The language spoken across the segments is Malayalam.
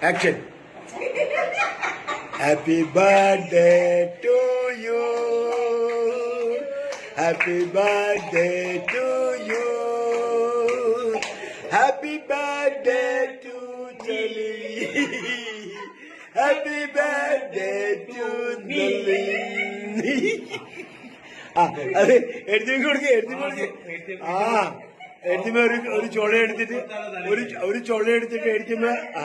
Action happy birthday to you happy birthday to you happy birthday to ചലി happy birthday to ആ അത് എഴുതി കൊടുക്ക എഴുതി കൊടുക്ക. ആ എഴുതുമ്പോ ഒരു ഒരു ചുള എടുത്തിട്ട് ഒരു ഒരു ചുള എടുത്തിട്ട് എഴുതുമ്പോ ആ.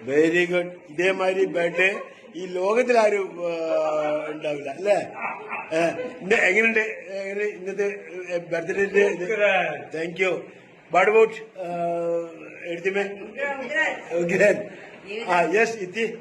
വെരി ഗുഡ് ഇതേമാതിരി ബർത്ത്ഡേ ഈ ലോകത്തിൽ ആരും ഉണ്ടാവില്ല അല്ലേ? എങ്ങനെയുണ്ട്? എങ്ങനെ ഇന്നത്തെ birthday thank you what about എഴുതിമേ okay ആ യെസ് ഇത്തി.